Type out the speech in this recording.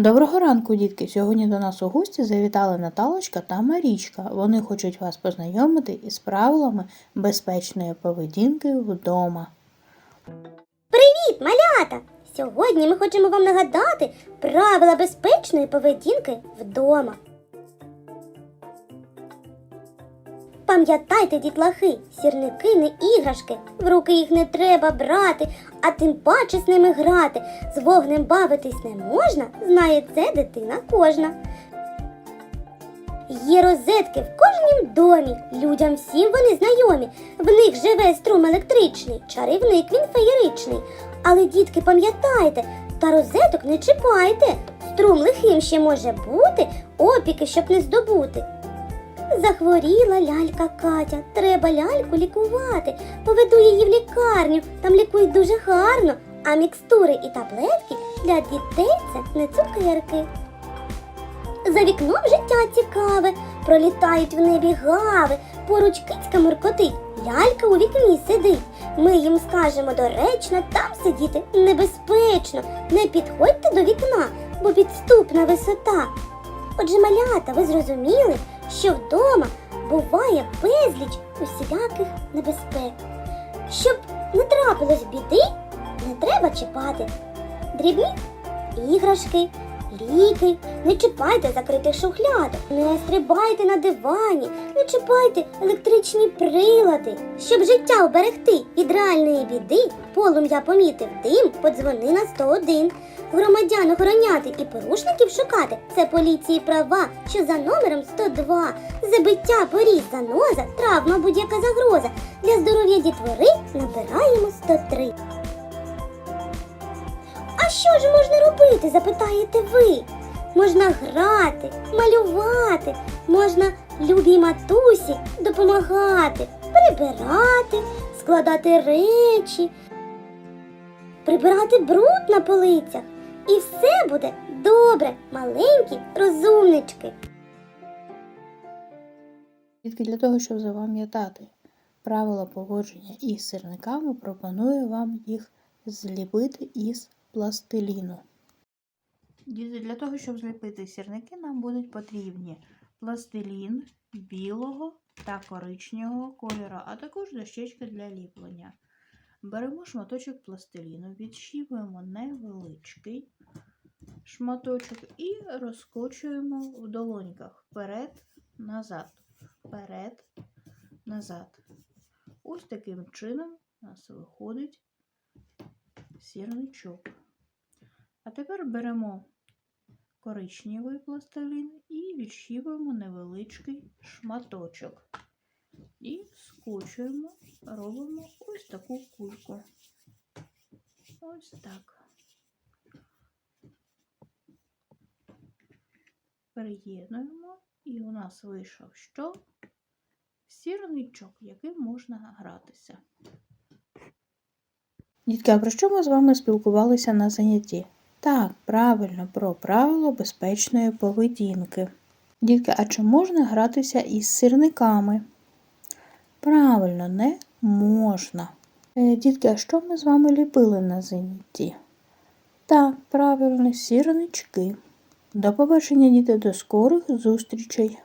Доброго ранку, дітки! Сьогодні до нас у гості завітали Наталочка та Марічка. Вони хочуть вас познайомити із правилами безпечної поведінки вдома. Привіт, малята! Сьогодні ми хочемо вам нагадати правила безпечної поведінки вдома. Пам'ятайте, дітлахи, сірники не іграшки, в руки їх не треба брати, а тим паче з ними грати. З вогнем бавитись не можна, знає це дитина кожна. Є розетки в кожнім домі, людям всім вони знайомі. В них живе струм електричний, чарівник він феєричний. Але, дітки, пам'ятайте, та розеток не чіпайте. Струм лихим ще може бути, опіки, щоб не здобути. Захворіла лялька Катя, треба ляльку лікувати. Поведу її в лікарню, там лікують дуже гарно, а мікстури і таблетки для дітей це не цукерки. За вікном життя цікаве, пролітають в небі гави, поруч кицька муркотить, лялька у вікні сидить. Ми їм скажемо доречно, там сидіти небезпечно. Не підходьте до вікна, бо підступна висота. Отже, малята, ви зрозуміли, що вдома буває безліч усіляких небезпек. Щоб не трапилось біди, не треба чіпати дрібні іграшки, ліки, не чіпайте закритих шухлядок, не стрибайте на дивані, не чіпайте електричні прилади. Щоб життя оберегти від реальної біди, полум'я помітив дим, подзвони на 101. Громадян охороняти і порушників шукати це поліції права, що за номером 102. Забиття, поріз, заноза, травма, будь-яка загроза. Для здоров'я дітвори набираємо 103. А що ж можна робити, запитаєте ви? Можна грати, малювати, можна любій матусі допомагати, прибирати, складати речі, прибирати бруд на полицях. І все буде добре, маленькі розумнички. Дітки, для того, щоб запам'ятати правила поводження із сирниками, пропоную вам їх зліпити із пластиліну. Діти, для того, щоб зліпити сірники, нам будуть потрібні пластилін білого та коричневого кольору, а також дощечки для ліплення. Беремо шматочок пластиліну, відщіпуємо невеличкий шматочок і розкочуємо в долоньках вперед, назад, вперед, назад. Ось таким чином у нас виходить сірничок. А тепер беремо коричневий пластилін і відщіпуємо невеличкий шматочок. І скочуємо, робимо ось таку кульку. Ось так. Приєднуємо, і у нас вийшов що? Сірничок, яким можна гратися. Дітки, а про що ми з вами спілкувалися на занятті? Так, правильно, про правила безпечної поведінки. Дітки, а чи можна гратися із сирниками? Правильно, не можна. Е, Дітки, а що ми з вами ліпили на занятті? Так, правильно, сірнички. До побачення, діти, до скорих зустрічей!